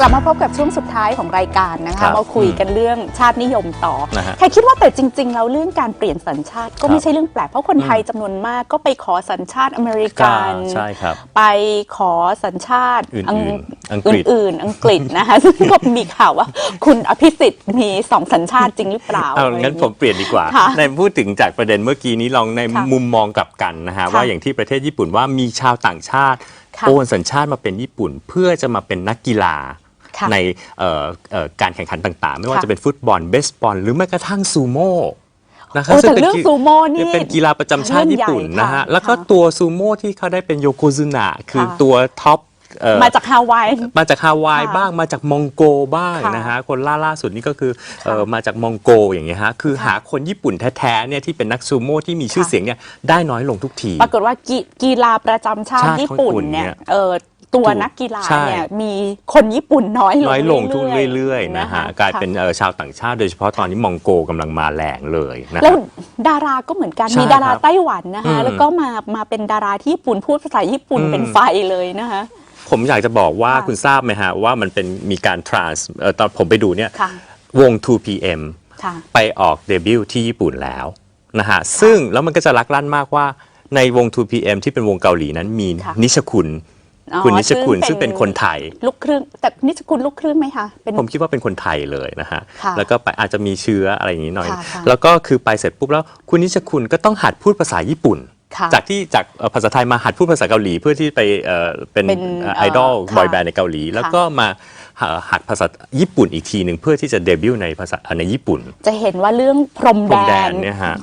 กลับมาพบกับช่วงสุดท้ายของรายการนะครัคะบมาคุยกันเรื่องชาตินิยมต่อนะฮะแค่คิดว่าแต่จริง ๆ แล้วเรื่องการเปลี่ยนสัญชาติก็ครับไม่ใช่เรื่องแปลกเพราะคนไทยจำนวนมากก็ไปขอสัญชาติอเมริกันใช่ครับไปขอสัญชาติอื่นๆอังอังกฤษ อื่นๆอังกฤษนะคะซึ่งก็มีข่าวว่า คุณอภิสิทธิ์มีสองสัญชาติจริงหรือเปล่าเอาอะไรอย่ งั้นงผมเปลี่ยนดีกว่า ค่ะในพูดถึงจากประเด็นเมื่อกี้นี้ลองในค่ะมุมมองกลับกันนะฮะค่ะว่าอย่างที่ประเทศญี่ปุ่นว่ามีชาวต่างชาติ ค่ะโอนสัญชาติมาเป็นญี่ปุ่น เพื่อจะมาเป็นนักกีฬาค่ะ ในเอ่อเอ่อการแข่งขันต่างๆ ไม่ว่าค่ะจะเป็นฟุตบอลเบสบอล หรือแม้กระทั่งซูโม่นะครัโอ้ซึ่แต่ป็นเรื่องกีซูโม่นี่เป็นกีฬาประจำชาติญี่ปุ่นเรื่องใหญ่นะฮะค่ะแล้วก็ค่ะตัวซูโม่ที่เขาได้เป็นโยโกซุนะคือค่ะตัวท็อปเอ่อมาจากฮาวาย มาจากฮาวายค่ะบ้างมาจากมองโกบ้างค่ะนะฮะคนล่าล่าสุดนี่ก็คือเอ่อมาจากมองโกอย่างเงี้ยฮะคือค่ะหาคนญี่ปุ่นแท้ๆเนี่ยที่เป็นนักซูโม่ที่มีชื่อค่ะเสียงเนี่ยได้น้อยลงทุกที ปรากฏว่ากีกีฬาประจำชาติชาติญี่ปุ่นญี่ปุ่นเนี่ยเนี่ยเออ ตัวถูกนักกีฬาใช่ เนี่ยมีคนญี่ปุ่นน้อยลงน้อยลงทุกๆเรื่อยๆนะฮะกลายเป็นเอ่อชาวต่างชาติโดยเฉพาะตอนนี้มองโกกำลังมาแรงเลยนะแล้วฮะดาราก็เหมือนกันใช่มีดาราครับไต้หวันนะคะอืมแล้วก็มามาเป็นดาราที่ญี่ปุ่นพูดภาษาญี่ปุ่นอืม เป็นไฟเลยนะคะ ผมอยากจะบอกว่าค่ะ คุณทราบไหมฮะว่ามันเป็นมีการ trans เอ่อตอนผมไปดูเนี่ย ค่ะวง 2PM ค่ะ ไปออกเดบิวต์ที่ญี่ปุ่นแล้วนะฮะ ซึ่งแล้วมันก็จะลักลั่นมากว่าในวง 2PM ที่เป็นวงเกาหลีนั้นมีค่ะนิชคุณอ๋อ คุณนิชคุณซึ่งเป็นคนไทย ลูกครึ่งแต่นิชคุณลูกครึ่งไหมคะเป็น ผมคิดว่าเป็นคนไทยเลยนะฮะค่ะแล้วก็ไปอาจจะมีเชื้ออะไรอย่างนี้หน่อย ค่ะค่ะ แล้วก็คือไปเสร็จปุ๊บแล้วคุณนิชคุณก็ต้องหัดพูดภาษาญี่ปุ่น ค่ะ จากที่จากเอ่อภาษาไทยมาหัดพูดภาษาเกาหลีเพื่อที่ไปเอ่อเป็นเป็นไอดอลเอ่อบอยค่ะแบนด์ในเกาหลี แล้วก็มา หาหัดภาษาญี่ปุ่นอีกทีหนึ่งเพื่อที่จะเดบิวต์ในภาษาในญี่ปุ่น จะเห็นว่าเรื่องพรมพรมแดแดนนเนี่ยฮะ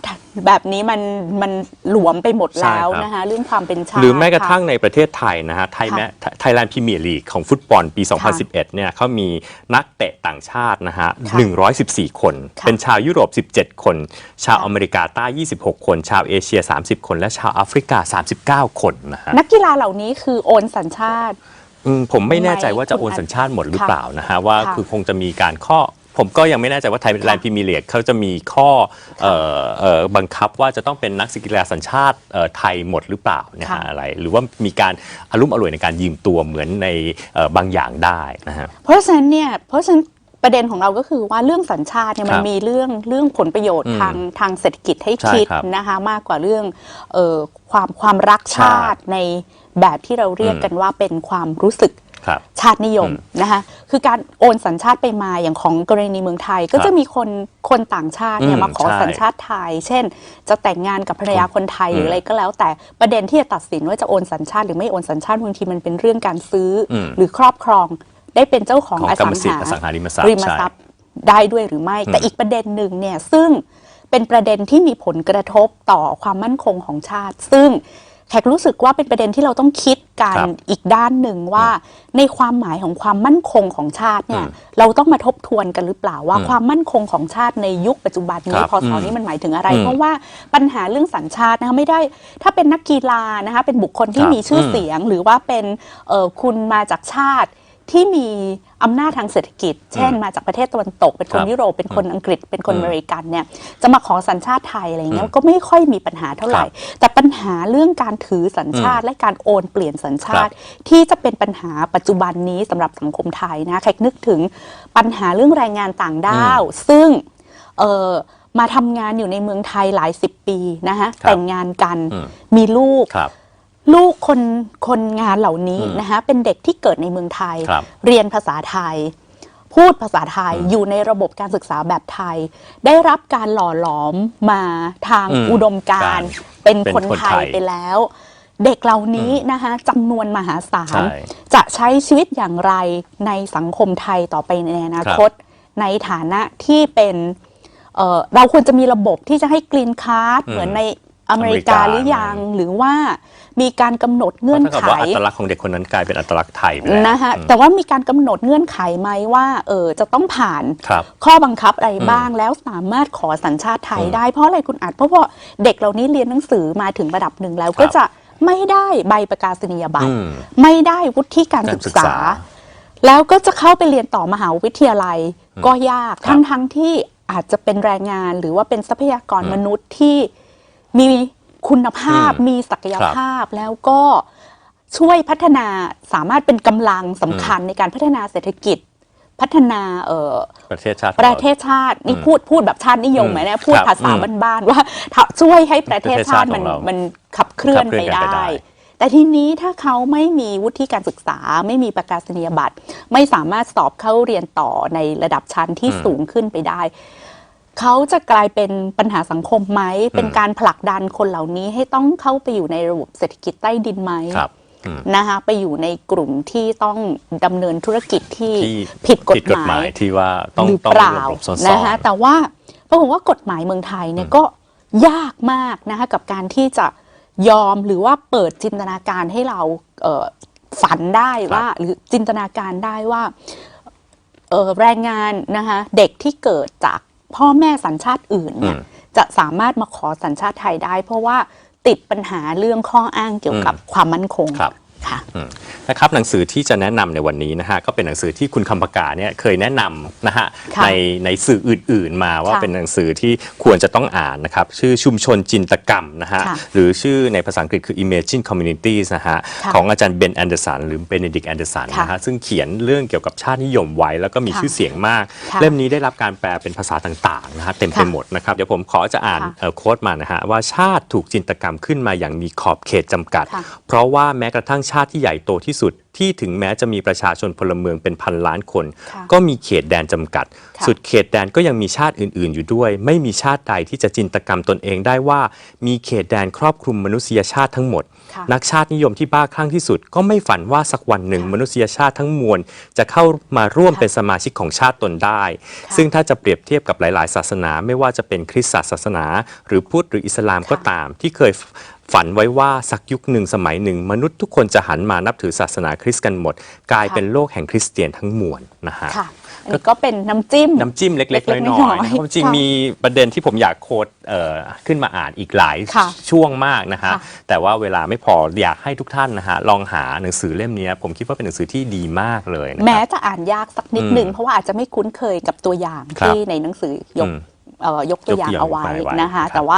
แบบนี้มันมันหลวมไปหมดใช่แล้วครับนะคะเรื่องความเป็นชาติหรือแม้กระทั่งค่ในประเทศไทยนะฮะไทยค่ะแม้ไทยแลนด์พรีเมียร์ลีกของฟุตบอลปีค่ะ2011เนี่ยเขามีนักเตะต่างชาตินะฮะค่ะ114 คนค่ะเป็นชาวยุโรป 17 คน ชาวค่ะอเมริกาใต้ 26 คน ชาวเอเชีย 30 คน และชาวแอฟริกา 39 คนนะฮะนักกีฬาเหล่านี้คือโอนสัญชาติ อืมผมไม่แน่ใจว่าจะคุณโอนสัญชาติหมดหรือค่ะเปล่านะฮะว่าค่ะคือคงจะมีการข้อ ผมก็ยังไม่แน่ใจว่าไทยแลนด์พรีเมียร์ลีกเขาจะมีข้อเอ่อเอ่อบังคับว่าจะต้องเป็นนักกีฬาสัญชาติเอ่อไทยหมดหรือเปล่าเนะค่ะ ฮะอะไร หรือว่ามีการอารุ่มอร่วยในการยืมตัวเหมือนในเอ่อบางอย่างได้นะฮะ เพราะฉะนั้นเนี่ยเพราะฉะนั้น ประเด็นของเราก็คือว่าเรื่องสัญชาติเนี่ยคมัรันบมีเรื่องเรื่องผลประโยชน์อืมทางทางเศรษฐกิจให้ใช่คิดครับนะคะมากกว่าเรื่องเออความความรักชาติในแบบที่เราเรียกอืมกันว่าเป็นความรู้สึกครับชาตินิยมนะคะคือการโอนสัญชาติไปมาอย่างของกรณีเมืองไทย ก็ครับจะมีคนคนต่างชาติเนี่ยอืมมาขอใช่สัญชาติไทย เช่น จะแต่งงานกับภรรยาคนไทยหรืออะไรก็แล้ว แต่ประเด็นที่จะตัดสินว่าจะโอนสัญชาติหรือไม่โอนสัญชาติบางทีมันเป็นเรื่องการซื้ออมหรือครอบครอง ได้เป็นเจ้าของของอกรสัรมงสิทธิ์หาอสังหาริมทรัพย์ริมทรัพย์ได้ด้วยหรือไม่ แต่อืมอีกประเด็นหนึ่งเนี่ยซึ่งเป็นประเด็นที่มีผลกระทบต่อความมั่นคงของชาติ ซึ่งแขกรู้สึกว่าเป็นประเด็นที่เราต้องคิดกันครับอีกด้านหนึ่งว่า ในความหมายของความมั่นคงของชาติเนี่ยอืมเราต้องมาทบทวนกันหรือเปล่าว่าอืมความมั่นคงของชาติในยุคปัจจุบันนี้ครับพอสออืมนี้มันหมายถึงอะไรอืมเพราะว่าปัญหาเรื่องสัญชาตินะคะไม่ได้ถ้าเป็นนักกีฬานะคะเป็นบุคคลที่ครับมีชื่ออมเสียง หรือว่าเป็นเอ่อคุณมาจากชาติ ที่มีอำนาจทางเศรษฐกิจ เช่นมาจากประเทศตะวันตก เป็นคนครับยุโรป เป็นคนอังกฤษ เป็นคนอืมอเมริกันเนี่ยจะมาขอสัญชาติไทยอะไรเงี้อืยมก็ไม่ค่อยมีปัญหาเท่าไหร่ครับแต่ปัญหาเรื่องการถือสัญชาติ และการโอนเปลี่ยนสัญชาติ ที่จะเป็นปัญหาปัจจุบันนี้สำหรับสังคมไทยนะแขกนึกถึงปัญหาเรื่องแรงงานต่างด้าว ซึ่งเอ่อมาทำงานอยู่ในเมืองไทยหลายสิบปีนะคะครับแต่งงานกันอืมมีลูกครับ ลูกคนคนงานเหล่านี้อืมนะคะเป็นเด็กที่เกิดในเมืองไทยครับเรียนภาษาไทย พูดภาษาไทยอืมอยู่ในระบบการศึกษาแบบไทย ได้รับการหล่อหลอมมาทางอืมอุดมการณ์การเป็นเป็นคนคนไทไทยยไปแล้ว เด็กเหล่านี้นะคะจำนวนมหาศาลใช่จะใช้ชีวิตอย่างไรในสังคมไทยต่อไปในอนาคต ในฐานะที่เป็นเอ่อเราควรจะมีระบบที่จะให้กรีนคาร์ดอืมเหมือนในอเมริกาอเมริกาหรือยังหรือว่า มีการกำหนดเงื่อนเท่ากับไขว่าอัตลักษณ์ของเด็กคนนั้นกลายเป็นอัตลักษณ์ไทยไปแล้วนะคะอืมแต่ว่ามีการกำหนดเงื่อนไขไหมว่าเออจะต้องผ่านครับข้อบังคับอะไรบ้างแล้วสามารถขอสัญชาติไทยอืมได้เพราะอะไรคุณอาจเพราะว่าเด็กเหล่านี้เรียนหนังสือมาถึงระดับหนึ่งแล้วครับก็จะไม่ได้ใบประกาศนียบัตรอืมไม่ได้วุฒิการการศึกศึกษาษา แล้วก็จะเข้าไปเรียนต่อมหาวิทยาลัยก็ยากครับทั้งทั้งที่อาจจะเป็นแรงงานหรือว่าเป็นทรัพยากรอืมมนุษย์ที่มี คุณภาพอืมมีศักยครับภาพแล้วก็ช่วยพัฒนาสามารถเป็นกำลังสำคัญในการพัฒนาเศรษฐกิจ พัฒนาเอ่อประเทศชาติประเทศชาตินี่อืมพูดพูดแบบชาตินิยมไหมเนี่ยพูดครับภาษาอืมบ้านๆว่าถ้าช่วยให้ประเทศชาติมันประเทศชาติของเรามันขับเคลื่อนขับเคลื่ไปอนกันไปได้ได้ แต่ทีนี้ถ้าเขาไม่มีวุฒิการศึกษา ไม่มีประกาศนียบัตร ไม่สามารถสอบเข้าเรียนต่อในระดับชั้นที่สูงขึ้นไปได้ เขาจะกลายเป็นปัญหาสังคมไหม เป็นการผลักดันคนเหล่านี้ให้ต้องเข้าไปอยู่ในระบบเศรษฐกิจใต้ดินไหมครับอืมนะคะไปอยู่ในกลุ่มที่ต้องดำเนินธุรกิจที่ที่ผิดกฎผิดกฎหหมามายยที่ว่าต้องหรือต้องเปล่าหลบๆซ่อนๆนะคะแต่ว่าปรากฏว่ากฎหมายเมืองไทยเนี่ยก็ยากมากนะคะกับการที่จะยอมหรือว่าเปิดจินตนาการให้เราเอ่อฝันได้ว่า หรือจินตนาการได้ว่าเอ่อแรงงานนะคะเด็กที่เกิดจาก พ่อแม่สัญชาติอื่นเนี่ยอืมจะสามารถมาขอสัญชาติไทยได้ เพราะว่าติดปัญหาเรื่องข้ออ้างเกี่ยวกับความมั่นคง ครับค่ะอืมนะครับหนังสือที่จะแนะนำในวันนี้นะฮะก็เป็นหนังสือที่คุณคำปากาเนี่ยเคยแนะนำนะฮะค่ะในในสื่ออื่น ๆ มาว่าค่ะเป็นหนังสือที่ควรจะต้องอ่านนะครับชื่อชุมชนจินตกรรมนะฮะค่ะหรือชื่อในภาษาอังกฤษคือ Imagine Communities นะฮะค่ะของอาจารย์เบนแอนเดอร์สันหรือเบนเดดิกแอนเดอร์สันค่ะนะฮะซึ่งเขียนเรื่องเกี่ยวกับชาตินิยมไว้ แล้วก็มีค่ะชื่อเสียงมากค่ะเล่มนี้ได้รับการแปลเป็นภาษาต่างๆนะฮะเต็มไปค่ะหมดนะครับเดี๋ยวผมขอจะอ่านค่ะเอ่อโค้ดมานะฮะว่าชาติถูกจินตกรรมขึ้นมาอย่างมีขอบเขตจำกัดค่ะเพราะว่าแม้กระทั่งชาติที่ใหญ่โตที่สุด ที่ถึงแม้จะมีประชาชนพลเมืองเป็นพันล้านคนค่ะก็มีเขตแดนจำกัดค่ะสุดเขตแดนก็ยังมีชาติอื่น ๆ อยู่ด้วย ไม่มีชาติใดที่จะจินตกรรมตนเองได้ว่า มีเขตแดนครอบคลุมมนุษยชาติทั้งหมดค่ะนักชาตินิยมที่บ้าคลั่งที่สุด ก็ไม่ฝันว่าสักวันหนึ่งค่ะมนุษยชาติทั้งมวลจะเข้ามาร่วมค่ะเป็นสมาชิกของชาติตนได้ค่ะซึ่งถ้าจะเปรียบเทียบกับหลาย ๆ ศาสนา ไม่ว่าจะเป็นคริสตศาสนา หรือพุทธหรืออิสลามก็ค่ะตาม ที่เคยฝันไว้ว่าสักยุคหนึ่งสมัยหนึ่ง มนุษย์ทุกคนจะหันมานับถือศาสนาคริสต์กันหมด กลายค่ะเป็นโลกแห่งคริสเตียนทั้งมวลนะฮะ ค่ะอันนี้ก็เป็นน้ำจิ้ม น้ำจิ้มเล็กเล็ๆกๆน้น้ออยยๆๆนะครับจริงค่ะๆมีประเด็นที่ผมอยากโค้ดเอ่อขึ้นมาอ่านอีกหลายค่ะช่วงมากนะฮะ ค่ะแต่ว่าเวลาไม่พออยากให้ทุกท่านนะฮะลองหาหนังสือเล่มนี้ผมคิดว่าเป็นหนังสือที่ดีมากเลยนะคแม้รับ จะอ่านยากสักนิดอืมนึงเพราะว่าอาจจะไม่คุ้นเคยกับตัวอย่างครับที่ในหนังสือยกอืมเอ่อ ยกตัวอย่างยกตัวอย่างเอาไว้ไว้นะคะครับแต่ว่า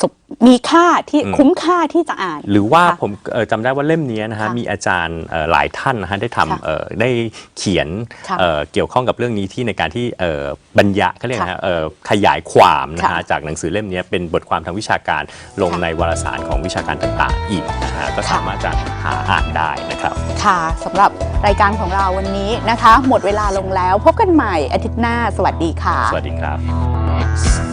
สมมีค่าที่อืมคุ้มค่าที่จะอ่าน หรือว่าค่ะผมเอ่อจำได้ว่าเล่มนี้นะฮะค่ะมีอาจารย์เอ่อหลายท่านนะฮะได้ค่ะทำเอ่อได้เขียนค่ะเอ่อเกี่ยวข้องกับเรื่องนี้ที่ในการที่เอ่อบรรยายเขาเรียกนะฮะค่ะเอ่อขยายความนะค่ะฮะจากหนังสือเล่มนี้เป็นบทความทางวิชาการลงค่ะในวารสารของวิชาการต่างๆ อีกนะฮะก็สามารถจะหาอ่านได้นะครับค่ะสำหรับรายการของเราวันนี้นะคะ หมดเวลาลงแล้วพบกันใหม่อาทิตย์หน้า สวัสดีค่ะ สวัสดีครับ box.